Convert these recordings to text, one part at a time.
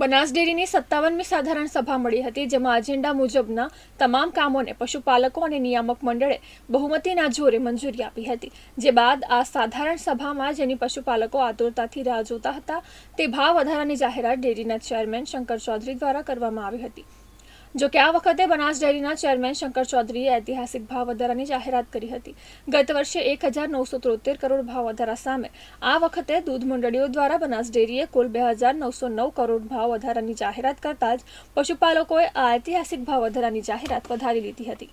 બનાસ ડેરીની સત્તાવનમી સાધારણ સભા મળી હતી, જેમાં એજન્ડા મુજબના તમામ કામોને પશુપાલકો અને નિયામક મંડળે બહુમતીના જોરે મંજૂરી આપી હતી. જે બાદ આ સાધારણ સભામાં જેની પશુપાલકો આતુરતાથી રાહ જોતા હતા, તે ભાવ વધારાની જાહેરાત ડેરીના ચેરમેન શંકર ચૌધરી દ્વારા કરવામાં આવી હતી. જો કે આ વખતે બનાસ ડેરીના ચેરમેન શંકર ચૌધરીએ ઐતિહાસિક ભાવ વધારાની જાહેરાત કરી હતી. ગત વર્ષે એક હજાર નવસો ત્રોતેર કરોડ ભાવ વધારા સામે આ વખતે દૂધ મંડળીઓ દ્વારા બનાસ ડેરીએ કુલ બે હજાર નવસો નવ કરોડ ભાવ વધારાની જાહેરાત કરતા જ પશુપાલકોએ આ ઐતિહાસિક ભાવ વધારાની જાહેરાત વધારી લીધી હતી.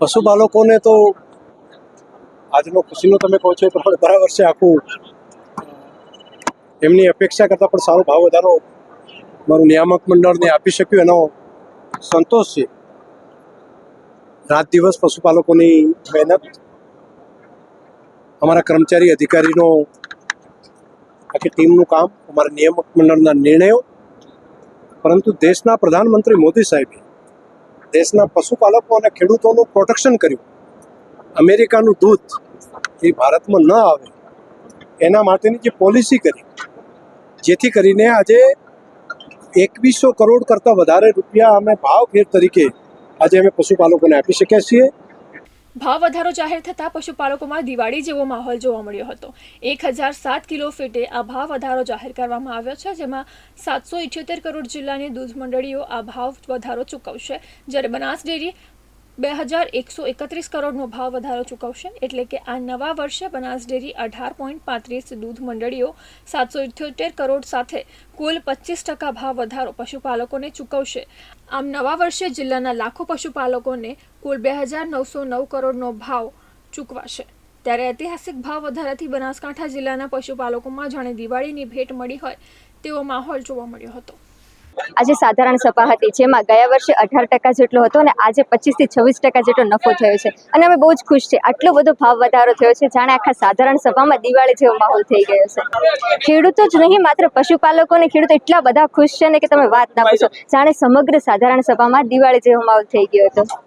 પશુપાલકોને તો આજનો ખુશીનો તમે કહો છો બરાબર છે આખું એમની અપેક્ષા કરતાં પણ સારો ભાવ વધારો મારું નિયામક મંડળને આપી શક્યું, એનો સંતોષ. છે રાત દિવસ પશુપાલકોની મહેનત, અમારા કર્મચારી, અધિકારીનો, આખી ટીમનું કામ, અમારા નિયામક મંડળના નિર્ણયો. પરંતુ દેશના પ્રધાનમંત્રી મોદી સાહેબે દેશના પશુપાલકો અને ખેડૂતોનું પ્રોટેક્શન કર્યું. અમેરિકાનું દૂધ એ ભારતમાં ન આવે. એના માટેની જે પોલિસી કરી, જેથી કરીને આજે એકવીસો કરોડ કરતાં વધારે રૂપિયા અમે ભાવ ફેર તરીકે આજે અમે પશુપાલકોને આપી શક્યા છીએ. ભાવ વધારો જાહેર થતાં પશુપાલકોમાં દિવાળી જેવો માહોલ જોવા મળ્યો હતો. એક હજાર સાત કિલો ફીટે આ ભાવ વધારો જાહેર કરવામાં આવ્યો છે, જેમાં સાતસો ઇઠ્યોતેર કરોડ જિલ્લાની દૂધ મંડળીઓ આ ભાવ વધારો ચૂકવશે. જ્યારે બનાસ ડેરી બે હજાર એકસો એકત્રીસ કરોડનો ભાવ વધારો ચૂકવશે, એટલે કે આ નવા વર્ષે બનાસ ડેરી અઢાર પોઈન્ટ પાંત્રીસ દૂધ મંડળીઓ સાતસો ઇઠ્યોતેર કરોડ સાથે કુલ પચીસ ટકા ભાવ વધારો પશુપાલકોને ચૂકવશે. આમ નવા વર્ષે જિલ્લાના લાખો પશુપાલકોને કુલ બે હજાર નવસો નવ કરોડનો ભાવ ચૂકવાશે. ત્યારે ઐતિહાસિક ભાવ વધારાથી બનાસકાંઠા જિલ્લાના પશુપાલકોમાં જાણે દિવાળીની ભેટ મળી હોય તેવો માહોલ જોવા મળ્યો હતો. આજે સાધારણ સભા હતી, જેમાં ગયા વર્ષે અઢાર ટકા જેટલો હતો અને આજે પચીસથી છવ્વીસ ટકા જેટલો નફો થયો છે. અને અમે બહુ જ ખુશ છીએ. આટલો બધો ભાવ વધારો થયો છે, જાણે આખા સાધારણ સભામાં દિવાળી જેવો માહોલ થઈ ગયો છે. ખેડૂતો જ નહીં, માત્ર પશુપાલકો અને ખેડૂતો એટલા બધા ખુશ છે ને કે તમે વાત ના પૂછો. જાણે સમગ્ર સાધારણ સભામાં દિવાળી જેવો માહોલ થઈ ગયો હતો.